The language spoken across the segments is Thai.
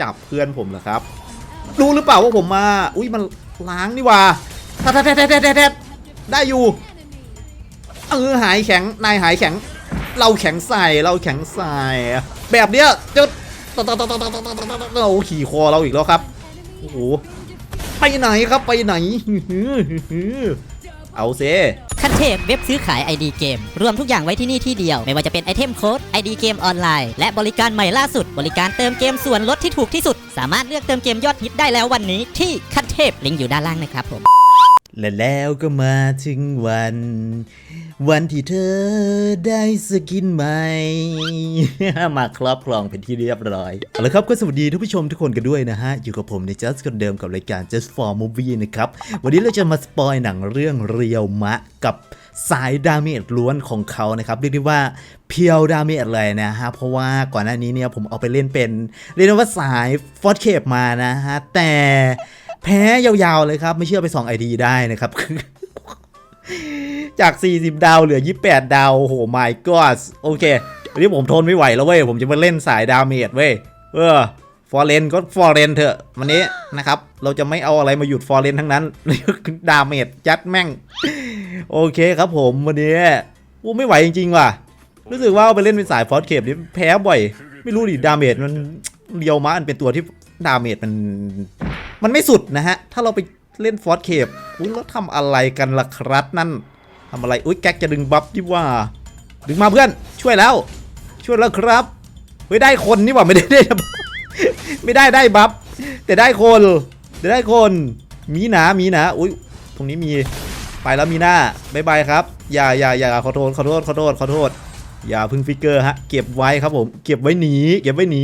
จับเพื่อนผมเหรอครับ รู้หรือเปล่าว่าผมมา อุ้ยมันล้างนี่ว่าแทดแทดแทดแทดแทดได้อยู่เออหายแข็ง นายหายแข็ง เราแข็งใส่ เราแข็งใส่ แบบเนี้ยจะตตตตตตเราขี่คอเราอีกแล้วครับ โอ้โห ไปไหนครับ ไปไหน เอาเซ ขั้นเทพเว็บซื้อขาย ID เกม รวมทุกอย่างไว้ที่นี่ที่เดียว ไม่ว่าจะเป็นไอเทมโค้ด ID เกมออนไลน์ และบริการใหม่ล่าสุด บริการเติมเกมส่วนลดที่ถูกที่สุด สามารถเลือกเติมเกมยอดฮิตได้แล้ววันนี้ที่ขั้นเทพลิงก์อยู่ด้านล่างนะครับผม และแล้วก็มาถึงวัน วันที่เธอได้สกินใหม่ มาครอบครองเป็นที่เรียบร้อยเอาละครับก็สวัสดีทุกผู้ชมทุกคนกันด้วยนะฮะ อยู่กับผมใน Just คนเดิมกับรายการ Just for Movie นะครับ วันนี้เราจะมาสปอยหนังเรื่องเรียวมะกับสายดาเมจล้วนของเขานะครับ เรียกได้ว่าเพียวดาเมจเลยนะฮะ เพราะว่าก่อนหน้านี้เนี่ยผมเอาไปเล่นเป็น เรียกว่าสายฟอร์เคปมานะฮะ แต่ แพ้ยาวๆเลยครับ ไม่เชื่อไปส่องไอดีได้นะครับคือจาก 40 ดาวเหลือ 28 ดาว โอ้โห my god โอเควันนี้ผมทนไม่ไหวแล้วเว้ย ผมจะมาเล่นสายดาเมจเว้ย เออ ฟอร์เรนก็ฟอร์เรนเถอะ วันนี้นะครับ เราจะไม่เอาอะไรมาหยุดฟอร์เรนทั้งนั้น ดาเมจยัดแม่ง โอเคครับผมวันนี้โอ้ไม่ไหวจริงๆว่ะ รู้สึกว่าเอาไปเล่นเป็นสายฟอร์เคปนี่แพ้บ่อย ไม่รู้ดิดาเมจมันเรียวมาอันเป็นตัวที่ดาเมจมัน มันไม่สุดนะฮะ ถ้าเราไปเล่นฟอร์สเคปอุ้ยแล้วทำอะไรกันล่ะครับนั่นทำอะไร อุ้ยแก๊กจะดึงบัฟที่ว่า ดึงมาเพื่อน ช่วยแล้ว ช่วยแล้วครับ เฮ้ยได้คนนี่หว่าไม่ได้ได้ ไม่ได้ได้บัฟ แต่ได้คน แต่ได้คน มีหนา มีหนา อุ้ยตรงนี้มี ไปแล้วมีหน้าบายบายครับ อย่าอย่าอย่าขอโทษ ขอโทษ ขอโทษ ขอโทษ อย่าพึ่งฟิกเกอร์ฮะ เก็บไว้ครับผม เก็บไว้หนี เก็บไว้หนี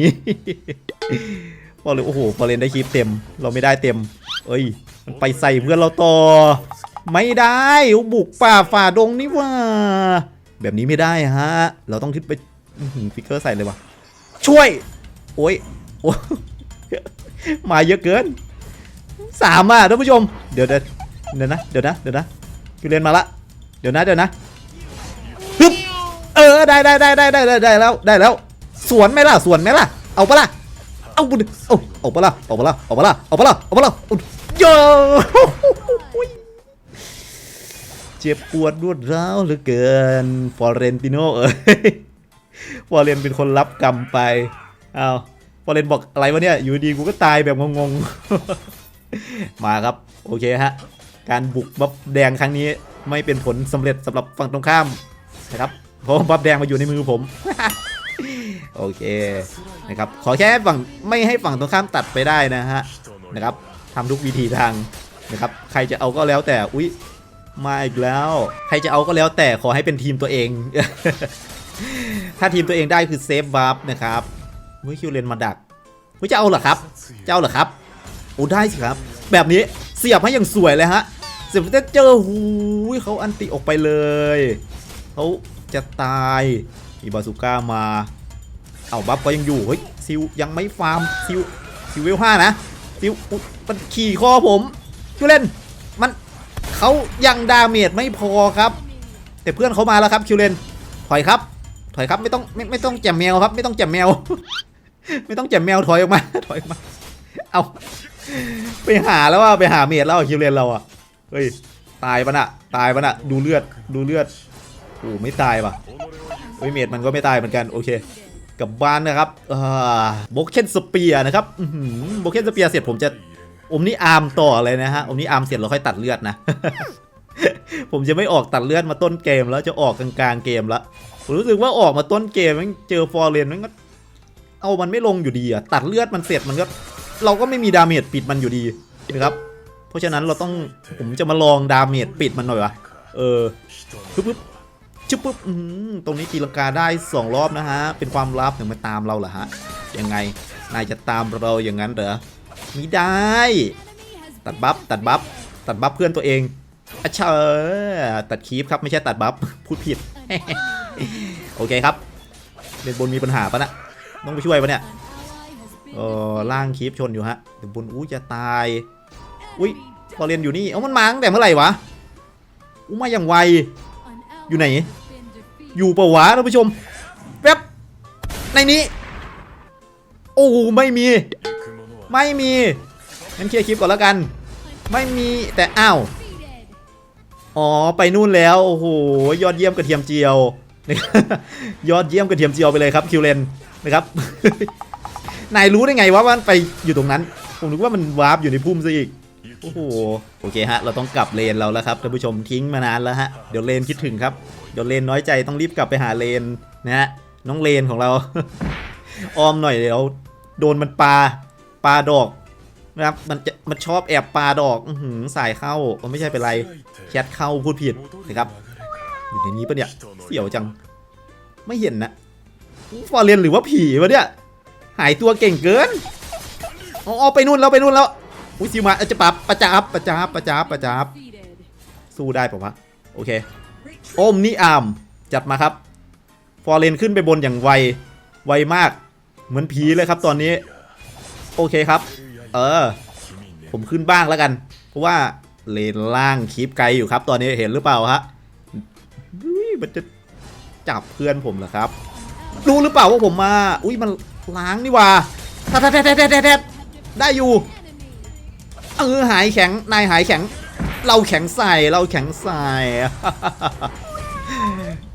บอกเลยโอ้โหฟอร์เรนได้คลิปเต็ม เราไม่ได้เต็ม เอ้ย มันไปใส่เพื่อนเราต่อ ไม่ได้บุกป่าฝ่าดงนี่ว่า แบบนี้ไม่ได้ฮะ เราต้องขึ้นไปฟิกเกอร์ใส่เลยว่ะ ช่วย โอ้ยโอ้มาเยอะเกินสามอะท่านผู้ชม เดี๋ยวเดี๋ยวเดี๋ยวนะ เดี๋ยวนะ เดี๋ยวนะคือเรียนมาละ เดี๋ยวนะ เดี๋ยวนะฮึบเออได้ได้ได้ได้ได้ได้ได้แล้ว ได้แล้ว สวนไหมล่ะ สวนไหมล่ะ เอาปะล่ะ เอาบุญเอาเอาปะล่ะเอาปะล่ะเอาปะล่ะเอาปะล่ะเอาปะล่ะเอาโยเจ็บปวดรวดร้าวเหลือเกินฟอร์เรนติโนเอ้ยฟอร์เรนเป็นคนรับกรรมไปเอาฟอร์เรนบอกอะไรวะเนี่ย อยู่ดีกูก็ตายแบบงงๆ มาครับ โอเคฮะ การบุกบัฟแดงครั้งนี้ไม่เป็นผลสำเร็จสำหรับฝั่งตรงข้ามนะครับเพราะบัฟแดงมาอยู่ในมือผม โอเคนะครับขอแค่ฝั่งไม่ให้ฝั่งตรงข้ามตัดไปได้นะฮะนะครับทำทุกวิธีทางนะครับใครจะเอาก็แล้วแต่อุ๊ยมาอีกแล้ว ใครจะเอาก็แล้วแต่ขอให้เป็นทีมตัวเอง ถ้าทีมตัวเองได้คือเซฟบัฟนะครับวิคิวเลนมาดักวิจะเอาเหรอครับจะเอาเหรอครับโอ้ได้สิครับ แบบนี้เสียบให้อย่างสวยเลยฮะเสียบจะเจอหูยเขาอันติออกไปเลยเขาจะตายมีบาซูก้ามา เอาบัฟก็ยังอยู่เฮ้ยซิวยังไม่ฟาร์มซิวซิวเวลห้านะซิวอุ๊ยมันขี่คอผมช่วเลนมันเขายังดาเมจไม่พอครับ แต่เพื่อนเขามาแล้วครับคิวเลนถอยครับถอยครับไม่ต้องไม่ไม่ต้องแจมแมวครับ ไม่ต้องแจมแมว ไม่ต้องแจมแมวถอยออกมาถอยออกมาเอาไปหาแล้วว่าไปหาเมจแล้วคิวเลนเราอะเฮ้ยตายปะน่ะตายปะน่ะดูเลือดดูเลือดโอ้ไม่ตายวะเฮ้ยเมจมันก็ไม่ตายเหมือนกันโอเค กับบ้านนะครับโบเคนสเปียนะครับโบเคนสเปียเสร็จผมจะอมนี่อาร์มต่อเลยนะฮะอมนี่อาร์มเสร็จเราค่อยตัดเลือดนะ ผมจะไม่ออกตัดเลือดมาต้นเกมแล้วจะออกกลางๆเกมแล้วผมรู้สึกว่าออกมาต้นเกมมันเจอฟอร์เรนมันก็เอามันไม่ลงอยู่ดีอะตัดเลือดมันเสร็จมันก็ เราก็ไม่มีดาเมจปิดมันอยู่ดีนะครับ เพราะฉะนั้นเราต้องผมจะมาลองดาเมจปิดมันหน่อยวะเออปึ๊บปึ๊บ จุ๊บปุ๊บอืมตรงนี้ตีลังกาได้ 2 รอบนะฮะ เป็นความลับถึงมาตามเราเหรอฮะ ยังไง นายจะตามเราอย่างนั้นเหรอมิได้ ตัดบัฟ ตัดบัฟ ตัดบัฟเพื่อนตัวเองอะเชอตัดคีฟครับไม่ใช่ตัดบัฟ พูดผิด โอเคครับเล่นบนมีปัญหาปะนะต้องไปช่วยปะเนี่ยเออล่างคีฟชนอยู่ฮะเดี๋ยวบนอู้จะตาย อุ้ยพอเรียนอยู่นี่ เอ้ามันมาตั้งแต่เมื่อไหร่วะอู้มาอย่างไว อยู่ไหน อยู่ปะวะท่านผู้ชมแป๊บในนี้ โอ้ไม่มี ไม่มีงั้นเคลียร์คลิปก่อนแล้วกัน ไม่มีแต่อ้าวอ๋อไปนู่นแล้วโอ้โหยอดเยี่ยมกระเทียมเจียว ยอดเยี่ยมกระเทียมเจียวไปเลยครับคิวเลนนะครับนายรู้ได้ไงว่ามันไปอยู่ตรงนั้น ผมนึกว่ามันวาร์ปอยู่ในพุ่มซะอีก โอ้โหโอเคฮะ เราต้องกลับเลนเราแล้วครับท่านผู้ชมทิ้งมานานแล้วฮะเดี๋ยวเลนคิดถึงครับเดี๋ยวเลนน้อยใจต้องรีบกลับไปหาเลนนะฮะน้องเลนของเรา ออมหน่อยเดี๋ยวโดนมันปลาปลาดอกนะครับมันจะมันชอบแอบปลาดอกอือหืสายเข้ามันไม่ใช่เป็นไรแคทเข้าพูดผิดนะครับอยู่ในนี้ปะเนี่ยเสี่ยวจังไม่เห็นนะฟอร์เรนหรือว่าผีวะเนี่ยหายตัวเก่งเกินอ๋ออ๋อไปนู่นแล้วไปนู่นแล้ว อุ้ยซิวมาเอ้ยจะปับประจับประจับประจับประจับสู้ได้ปะวะโอเคโอมนี่อามจัดมาครับ ฟอร์เรนขึ้นไปบนอย่างไว ไวมาก เหมือนผีเลยครับตอนนี้ โอเคครับ เออ ผมขึ้นบ้างแล้วกัน เพราะว่าเลนล่างคลิปไกลอยู่ครับ ตอนนี้เห็นหรือเปล่าฮะอุ้ยมันจะจับเพื่อนผมเหรอครับ รู้หรือเปล่าว่าผมมา อุ้ยมันล้างนี่ว่าแทบแทบแทบแทบแทบแทบได้อยู่ เออหายแข็ง นายหายแข็ง เราแข็งใส่เราแข็งใส่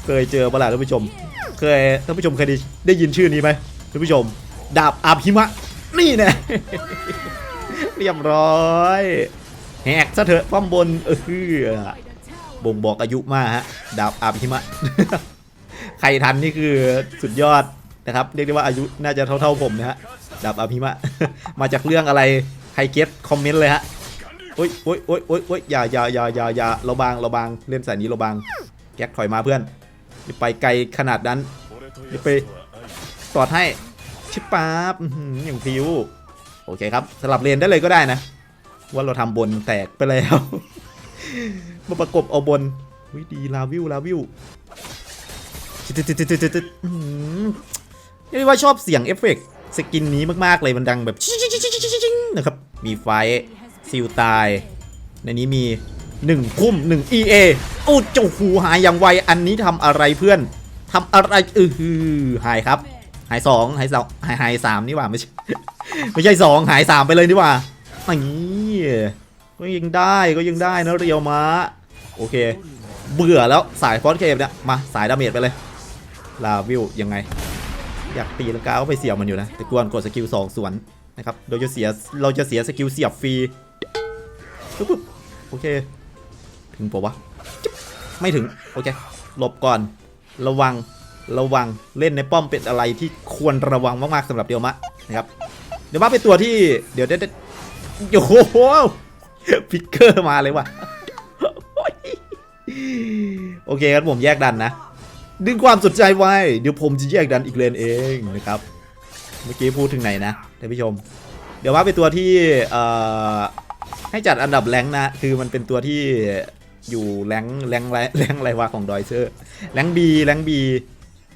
เคยเจอปะล่ะท่านผู้ชม เคยท่านผู้ชมเคยได้ได้ยินชื่อนี้ไหมท่านผู้ชม ดาบอาบหิมะ นี่แน่เรียบร้อยแหกซะเถอะป้อมบนเออบ่งบอกอายุมากฮะดาบอาบหิมะ ใครทันนี่คือสุดยอดนะครับ เรียกได้ว่าอายุน่าจะเท่าๆผมนะฮะดาบอาบหิมะ มาจากเรื่องอะไร ใครเก็ตคอมเมนต์เลยฮะโอ๊ยโอ๊ยโอ๊ยโอ๊ยโอ๊ยอย่าอย่าอย่าอย่าอย่าเราบางเราบางเล่นสายนี้เราบางแก๊กถอยมาเพื่อนอย่าไปไกลขนาดนั้นอย่าไปตอดให้ชิปป๊าบอย่างพิวโอเคครับสลับเลนได้เลยก็ได้นะ ว่าเราทำบนแตกไปแล้วมาประกบเอาบนวิดีลาวิวลาวิวเรียกว่าชอบเสียงเอฟเฟกต์ สกินนี้มากๆเลยมันดังแบบชิงๆๆๆนะครับ มีไฟซิลตาย ในนี้มี1พุ่ม1 EA โอ้เจ้าหูหายอย่างไว อันนี้ทำอะไรเพื่อนทำอะไรเออหือหายครับ หายสองหายสองหายหายสามนี่หว่าไม่ใช่ไม่ใช่สองหายสามไปเลยนี่หว่าอย่างนี้ก็ยังได้ก็ยังได้นะเรียวมาโอเค เบื่อแล้วสายฟอนเคมเนี่ยมาสายดาเมจไปเลยลาวิวยังไง อยากตีลังกาก็ไปเสียบมันอยู่นะ แต่กวนกดสกิลสองสวนนะครับเราจะเสียเราจะเสียสกิลเสียบฟรีปึ๊บปึ๊บโอเค ถึงปะวะ ไม่ถึง โอเคหลบก่อน ระวังระวังเล่นในป้อมเป็นอะไรที่ควรระวังมากๆสำหรับเดียวมะนะครับ เดี๋ยวมาเป็นตัวที่เดี๋ยวเดี๋ยวเดี๋ยวโอ้โหพิกเกอร์มาเลยว่ะโอเคครับผมแยกดันนะ ดึงความสนใจไว้ เดี๋ยวผมจะแยกดันอีกเลนเองนะครับ เมื่อกี้พูดถึงไหนนะท่านผู้ชม เดี๋ยวว่าเป็นตัวที่ให้จัดอันดับแรงนะ คือมันเป็นตัวที่อยู่แรงแรงไรแรงไรวะของดอยเซอร์แรงบีแรงบี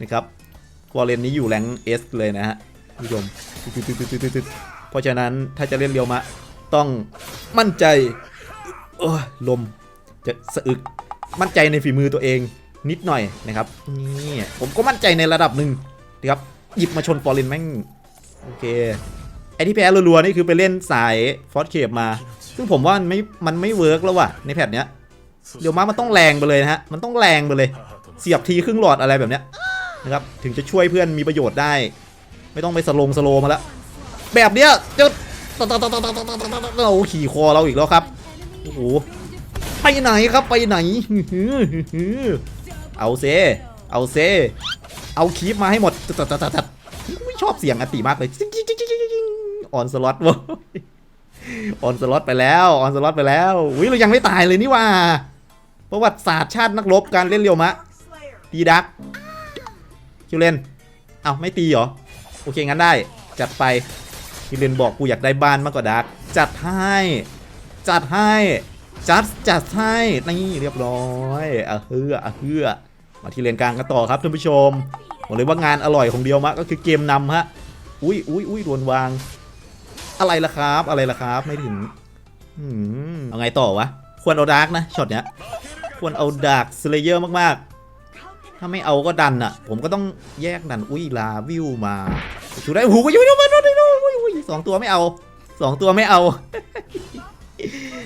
นะครับวอลเลนนี้อยู่แรงเอสเลยนะฮะท่านผู้ชมเพราะฉะนั้นถ้าจะเล่นเรียวมะ ต้องมั่นใจโอ้ลมจะสะอึกมั่นใจในฝีมือตัวเอง นิดหน่อยนะครับนี่ผมก็มั่นใจในระดับหนึ่งนะครับหยิบมาชนฟอร์เรนแม่งโอเคไอที่แพ้รัวๆนี่คือไปเล่นสายฟอสเคปมา ซึ่งผมว่ามันไม่มันไม่เวิร์กแล้วว่ะในแพทเนี้ยเดี๋ยวมามันต้องแรงไปเลยนะฮะมันต้องแรงไปเลย เสียบทีครึ่งหลอดอะไรแบบเนี้ยนะครับถึงจะช่วยเพื่อนมีประโยชน์ได้ ไม่ต้องไปสโลงสโลมาแล้วแบบเนี้ยจะเราขี่คอเราอีกแล้วครับโอ้โหไปไหนครับไปไหน เอาเซ เอาเซ เอาคีปมาให้หมดตัดตัดตัดตัดไม่ชอบเสียงอติมากเลยออนสล็อตวะออนสล็อตไปแล้วออนสล็อตไปแล้วอุ้ยเรายังไม่ตายเลยนี่ว่า ประวัติศาสตร์ชาตินักรบการเล่นเรียวมะ ตีดักคิวเลนเอาไม่ตีเหรอ โอเคงั้นได้ จัดไปคิวเลนบอกกูอยากได้บ้านมากกว่าดักจัดให้ จัดให้ จัดจัดให้นี่เรียบร้อยอะเฮืออะเฮือมาที่เลนกลางกันต่อครับท่านผู้ชมบอกเลยว่างานอร่อยของเดียวมะก็คือเกมนำฮะอุ้ยอุ้ยอุ้ยโดนวาง อะไรล่ะครับอะไรล่ะครับไม่ถึงอเอาไงต่อวะ ควรเอาดาร์กนะช็อตเนี้ยควรเอาดาร์กสเลเยอร์มากๆ ถ้าไม่เอาก็ดันอะ ผมก็ต้องแยกดันอุ้ยลาวิวมาถูได้โอ้โหก็ยุ่ยยุ่ยยุ่ยยุ่ยยุ่ยสองตัวไม่เอาสองตัวไม่เอา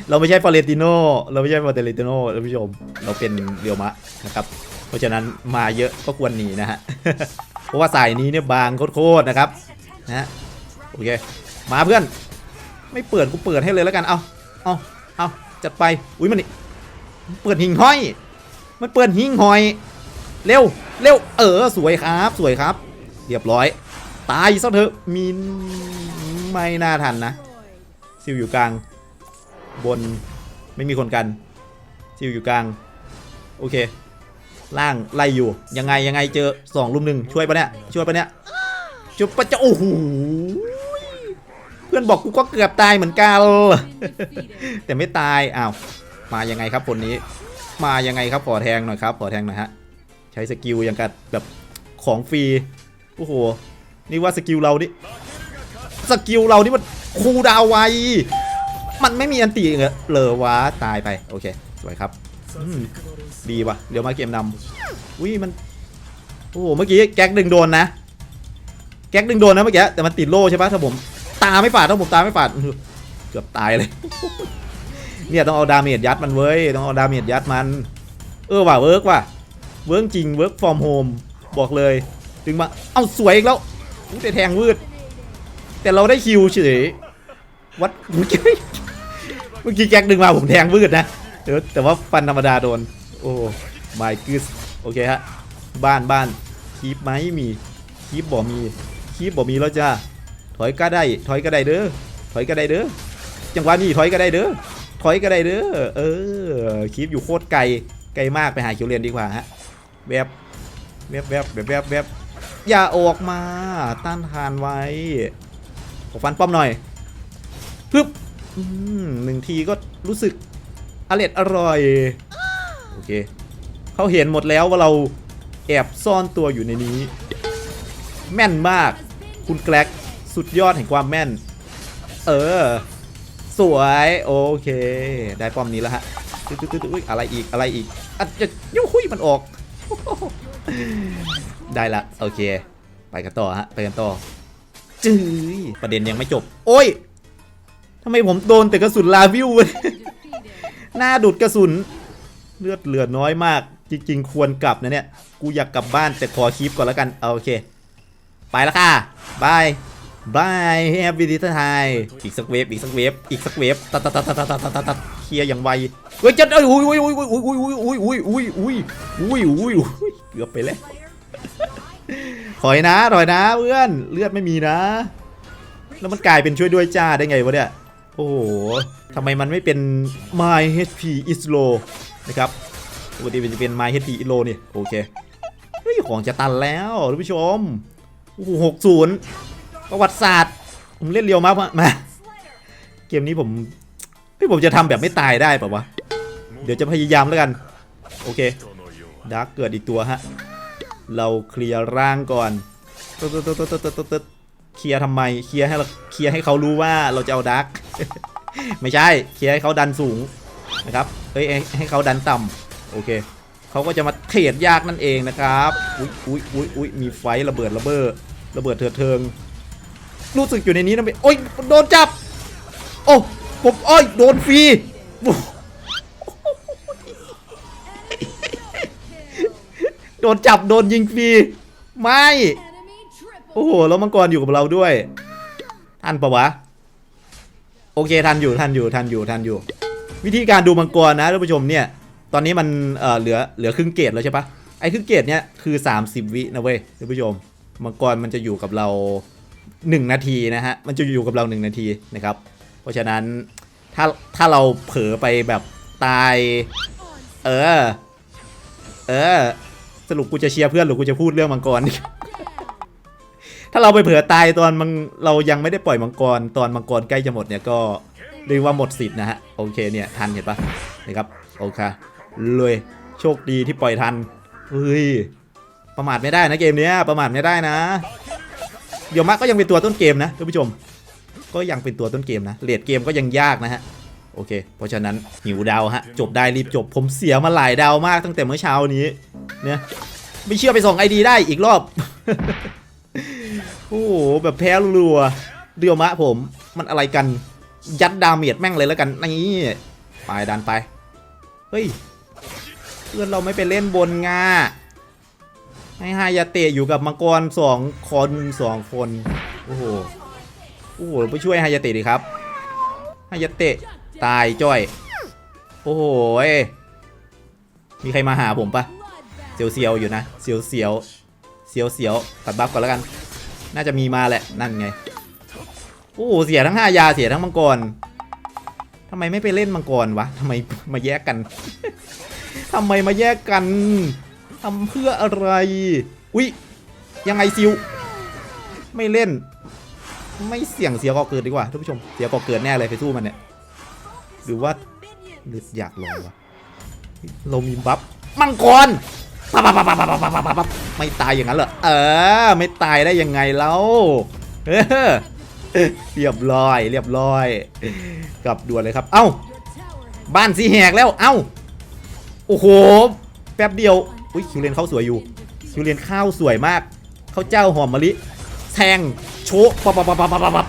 เราไม่ใช่ฟอเรติโนเราไม่ใช่ฟอเรติโนท่านผู้ชม เราเป็นเรียวมะนะครับ เพราะฉะนั้นมาเยอะก็ควรหนีนะฮะ เพราะว่าสายนี้เนี่ยบางโคตรๆนะครับนะฮะโอเค มาเพื่อน ไม่เปิดกูเปิดให้เลยแล้วกัน เอาเอาเอาจัดไป อุ้ยมันนี่เปิดหิงห้อย มันเปิดหิงหอย เร็ว เร็ว เออ สวยครับ สวยครับ เรียบร้อย ตายซะเถอะมินไม่น่าทันนะ ซิลอยู่กลาง บนไม่มีคนกันซิลอยู่กลาง โอเค ล่างไล่อยู่ ยังไงยังไงเจอสองลุมหนึ่งช่วยปะเนี่ย ช่วยปะเนี่ยช่วยปะจะโอ้โหเพื่อนบอกกูก็เกือบตายเหมือนกันแต่ไม่ตายอ้าวมายังไงครับคนนี้ มายังไงครับขอแทงหน่อยครับขอแทงหน่อยฮะใช้สกิลอย่างกับแบบของฟรีโอ้โหนี่ว่าสกิลเรานี่สกิลเรานี่มันคูดาวไว มันไม่มีอันตีเหรอเลอวะตายไปโอเคสวยครับอืมดีว่ะเดี๋ยวมาเกมนำอุ้ยมันโอ้โหเมื่อกี้แก๊กดึงโดนนะ แก๊กดึงโดนนะเมื่อกี้แต่มันติดโล่ใช่ปะถ้าผมตาไม่ฝาดถ้าผมตาไม่ฝาดอื้อเกือบตายเลยเนี่ยต้องเอาดาเมจยัดมันเว้ยต้องเอาดาเมจยัดมัน เออว่ะเวิร์กว่ะเวิร์กจริงเวิร์กฟอร์มโฮมบอกเลยถึงมาเอ้าสวยอีกแล้วอู้แต่แทงวืด แต่เราได้คิวเฉยวัดเมื่อกี้ เมื่อกี้แก๊กดึงมาผมแทงวืดนะเออแต่ว่าฟันธรรมดาโดน โอ้ไม่กึสโอเคฮะ บ้านบ้านคีบไหมมีคีบบ่มีคีบบ่มีแล้วจ้าถอยก็ได้ ถอยก็ได้เด้อ ถอยก็ได้เด้อ จังหวะนี้ถอยก็ได้เด้อ ถอยก็ได้เด้อ เออคลิปอยู่โคตรไกล ไกลมากไปหาคิวเรียนดีกว่าฮะแบบแบบแบบแบบแบบแบบอย่าออกมา ต้านทานไว้ขอฟันป้อมหน่อยปึ๊บ หนึ่งทีก็รู้สึกอร่อยอร่อย โอเค เขาเห็นหมดแล้วว่าเราแอบซ่อนตัวอยู่ในนี้ แม่นมาก คุณแกลกสุดยอดแห่งความแม่น เออ สวย โอเค ได้ป้อมนี้แล้วฮะตึ๊ดตึ๊ดตึ๊ดอะไรอีก อะไรอีกอะจะยุ้ยมันออก ได้ละ โอเค ไปกันต่อฮะ ไปกันต่อจื้ยประเด็นยังไม่จบ โอ้ย ทำไมผมโดนแต่กระสุนลาวิวหน้าดูดกระสุน เลือดเหลือน้อยมาก จริง ๆ ควรกลับนะเนี่ย กูอยากกลับบ้านแต่ขอคลิปก่อนแล้วกันเอาโอเค ไปแล้วค่ะบายบายแฮปปี้ดิทไทยอีกสักเวฟอีกสักเวฟอีกสักเวฟตัดตัดตัดตัดตัดตัดตัดตัดเคลียร์อย่างไวเฮ้ยจะเอ้ยอุ้ยอุ้ยอุ้ยอุ้ยอุ้ยอุ้ยอุ้ยอุ้ยอุ้ยอุ้ยอุ้ยอุ้ยเกือบไปแล้วถอยนะถอยนะเพื่อนเลือดไม่มีนะ แล้วมันกลายเป็นช่วยด้วยจ้าได้ไงวะเนี่ย โอ้โหทำไมมันไม่เป็น my HP is low นะครับปกติมันจะเป็น my HP is low นี่โอเคเฮ้ยของจะตันแล้วท่านผู้ชมโอ้โหหกศูนย์ประวัติศาสตร์ ผมเล่นเรียวมากมา เกมนี้ผมเฮ้ยผมจะทำแบบไม่ตายได้ป่าวะ เดี๋ยวจะพยายามแล้วกัน โอเคดาร์กเกิดอีกตัวฮะ เราเคลียร์ร่างก่อนตึ๊ดตึ๊ดตึ๊ดตึ๊ดตึ๊ดตึ๊ดตึ๊ดเคลียร์ทำไม เคลียร์ให้เราเคลียร์ให้เขารู้ว่าเราจะเอาดาร์ก ไม่ใช่เคลียร์ให้เขาดันสูงนะครับเฮ้ยให้เขาดันต่ำโอเคเขาก็จะมาเทรดยากนั่นเองนะครับอุ้ยอุ้ยอุ้ยอุ้ยมีไฟระเบิดระเบ้อระเบิดเถิดเทิง รู้สึกอยู่ในนี้นะไม่โอ้ยโดนจับ โอ้ผมโอ้ยโดนฟรีโดนจับโดนยิงฟรีไม่ โอ้โห แล้วมังกรอยู่กับเราด้วยทันปะวะ โอเคทันอยู่ทันอยู่ทันอยู่ทันอยู่ วิธีการดูมังกรนะท่านผู้ชมเนี่ยตอนนี้มันเออเหลือเหลือครึ่งเกตแล้วใช่ปะไอ้ครึ่งเกตเนี่ยคือ 30 วินะเว้ยท่านผู้ชมมังกรมันจะอยู่กับเรา 1 นาทีนะฮะมันจะอยู่กับเรา 1 นาทีนะครับ เพราะฉะนั้นถ้าถ้าเราเผลอไปแบบตาย เออ เออ สรุปกูจะเชียร์เพื่อนหรือกูจะพูดเรื่องมังกร ถ้าเราไปเผลอตายตอนมังเรายังไม่ได้ปล่อยมังกร ตอนมังกรใกล้จะหมดเนี่ยก็เรียกว่าหมดสิทธิ์นะฮะโอเคเนี่ยทันเห็นปะนะครับโอเคเลยโชคดีที่ปล่อยทันเฮ้ยประมาทไม่ได้นะเกมเนี้ยประมาทไม่ได้นะเดี๋ยวมะก็ยังเป็นตัวต้นเกมนะท่านผู้ชม ก็ยังเป็นตัวต้นเกมนะเลดเกมก็ยังยากนะฮะโอเค เพราะฉะนั้นหิวดาวฮะจบได้รีบจบผมเสียมาหลายดาวมากตั้งแต่เมื่อเช้านี้เนี่ยไม่เชื่อไปส่องไอดีได้อีกรอบ โอ้โหแบบแพ้รัวเดียวมะผม มันอะไรกัน ยัดดาเมจแม่งเลยแล้วกันนี่ไปดันไป เฮ้ย เพื่อนเราไม่ไปเล่นบนงาให้ฮายาเตะอยู่กับมังกรสองคนสองคน โอ้โห โอ้โหไปช่วยฮายาเตะดิครับฮายาเตะตายจ้อย โอ้โห มีใครมาหาผมปะเสียวเสียวๆอยู่นะ เสียวเสียว เสียวเสียวตัดบัฟก่อนแล้วกัน น่าจะมีมาแหละนั่นไงโอ้เสียทั้งห้ายาเสียทั้งมังกรทำไมไม่ไปเล่นมังกรวะทำไมมาแยกกันทำไมมาแยกกันทำเพื่ออะไรอุ๊ยยังไงซิว ไม่เล่น ไม่เสี่ยงเสียก่อเกิดดีกว่าท่านผู้ชมเสียก่อเกิดแน่เลยไปสู้มันเนี่ยหรือว่าหรืออยากลองวะเรามีบัฟมังกร ปับปับปับปับปับปบไม่ตายอย่างนั้นเหรอเออ ไม่ตายได้ยังไงเล้วเรียบร้อย เรียบร้อยกลับด่วนเลยครับ เอ้า บ้านสีแหกแล้ว เอ้า โอ้โห แป๊บเดียว อุ้ยคิวเรียนข้าวสวยอยู่ คิวเรียนข้าวสวยมากข้าวเจ้าหอมมะลิ แทงโชะปัปับปับปับปับปับ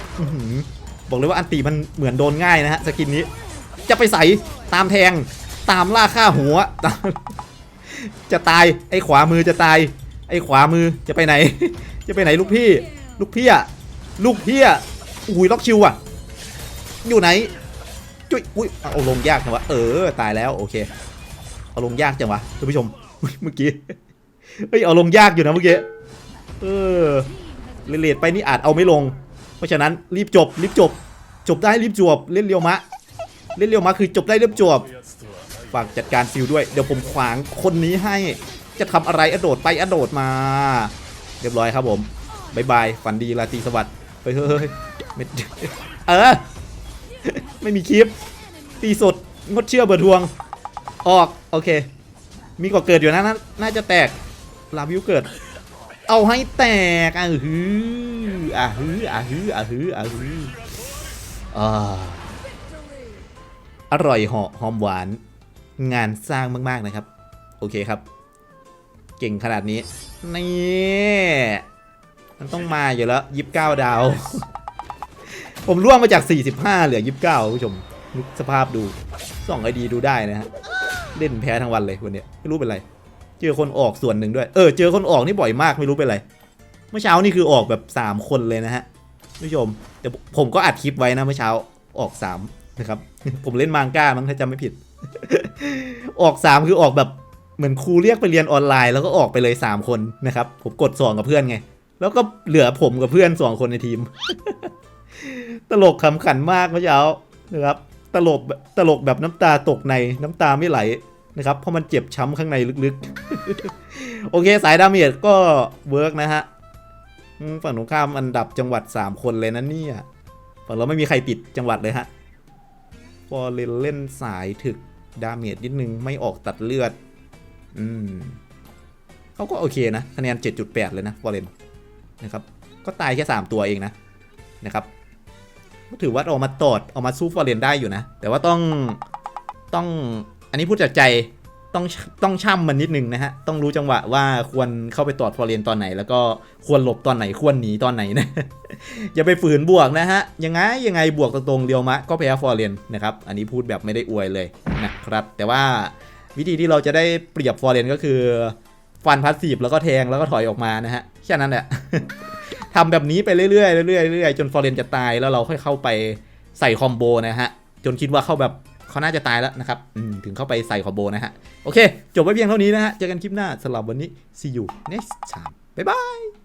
บอกเลยว่าอันตีมันเหมือนโดนง่ายนะฮะสกินนี้ จะไปใส่ตามแทง ตามล่าฆ่าหัว จะตายไอ้ขวามือจะตาย ไอ้ขวามือจะไปไหน จะไปไหนลูกพี่ ลูกพี่อะลูกพี่อะอุ้ยล็อกชิวอะอยู่ไหนจุ้ยอุ้ยเอาลงยากจังวะเออตายแล้วโอเค เอาลงยากจังวะท่านผู้ชมเมื่อกี้เฮ้ยเอาลงยากอยู่นะเมื่อกี้เออเลดไปนี่อาจเอาไม่ลง เพราะฉะนั้นรีบจบรีบจบ จบได้รีบจบเล่นเรียวมะ เล่นเรียวมะคือจบได้รีบจบ ฝากจัดการฟิลด้วย เดี๋ยวผมขวางคนนี้ให้ จะทำอะไรอโดดไปอโดดมา เรียบร้อยครับผมบายบายฝันดีราตรีสวัสดิ์เฮ้ยเฮ้ยเฮ้ยไม่เออ ไม่มีคลิป ตีสดงดเชื่อเบิดทวง ออก โอเค มีก่อเกิดอยู่นะน่าน่าจะแตกลาวิวเกิด เอาให้แตกอะฮืออะฮืออะฮืออะฮืออะฮืออ่าอร่อยเหาะหอมหวาน งานสร้างมากๆนะครับ โอเคครับ เก่งขนาดนี้ นี่มันต้องมาอยู่แล้วยิบเก้าดาว ผมล่วงมาจาก 45 เหลือ29คุณผู้ชมนึกสภาพดูส่องไอดีดูได้นะฮะเล่นแพ้ทั้งวันเลยวันนี้ไม่รู้เป็นไร เจอคนออกส่วนหนึ่งด้วย เออ เจอคนออกนี่บ่อยมากไม่รู้เป็นไร เมื่อเช้านี่คือออกแบบ 3 คนเลยนะฮะคุณผู้ชมแต่ผมก็อัดคลิปไว้นะเมื่อเช้าออก3นะครับ ผมเล่นมังก้ามั้งถ้าจำไม่ผิด ออก3คือออกแบบเหมือนครูเรียกไปเรียนออนไลน์ แล้วก็ออกไปเลย3คนนะครับ ผมกดสองกับเพื่อนไง แล้วก็เหลือผมกับเพื่อน2คนในทีม ตลกขำขันมากเมื่อเช้านะครับ ตลกตลกแบบน้ำตาตกในน้ำตาไม่ไหลนะครับ เพราะมันเจ็บช้ำข้างในลึกๆ โอเคสายดาเมจก็เวิร์กนะฮะฝั่งตรงข้ามอันดับจังหวัด 3 คนเลยนะเนี่ยฝั่งเราไม่มีใครติดจังหวัดเลยฮะฟอร์เรนเล่นสายถึก ดาเมจนิดนึงไม่ออกตัดเลือด อืมเขาก็โอเคนะคะแนน 7.8 เลยนะฟอร์เรนนะครับ ก็ตายแค่ 3 ตัวเองนะนะครับก็ถือว่าเอามาตอดเอามาสู้ฟอร์เรนได้อยู่นะ แต่ว่าต้องต้องอันนี้พูดจากใจต้องต้องช่ำมันนิดนึงนะฮะ ต้องรู้จังหวะว่าควรเข้าไปตอดฟอร์เรนตอนไหน แล้วก็ควรหลบตอนไหนควรหนีตอนไหนนะ อย่าไปฝืนบวกนะฮะ ยังไงยังไงบวกตรงๆเรียวมะ ก็แพ้ฟอร์เรนนะครับ อันนี้พูดแบบไม่ได้อวยเลย นะครับ แต่ว่าวิธีที่เราจะได้เปรียบฟอร์เรนก็คือ ฟันพาสซีฟแล้วก็แทงแล้วก็ถอยออกมานะฮะแค่นั้นแหละทำแบบนี้ไปเรื่อยๆเรื่อยๆเรื่อยๆจนฟอร์เรนจะตายแล้วเราค่อยเข้าไปใส่คอมโบนะฮะจนคิดว่าเข้าแบบเขาน่าจะตายแล้วนะครับถึงเข้าไปใส่คอมโบนะฮะโอเค จบไว้เพียงเท่านี้นะฮะเจอกันคลิปหน้าสำหรับวันนี้ see you next time บ๊ายบาย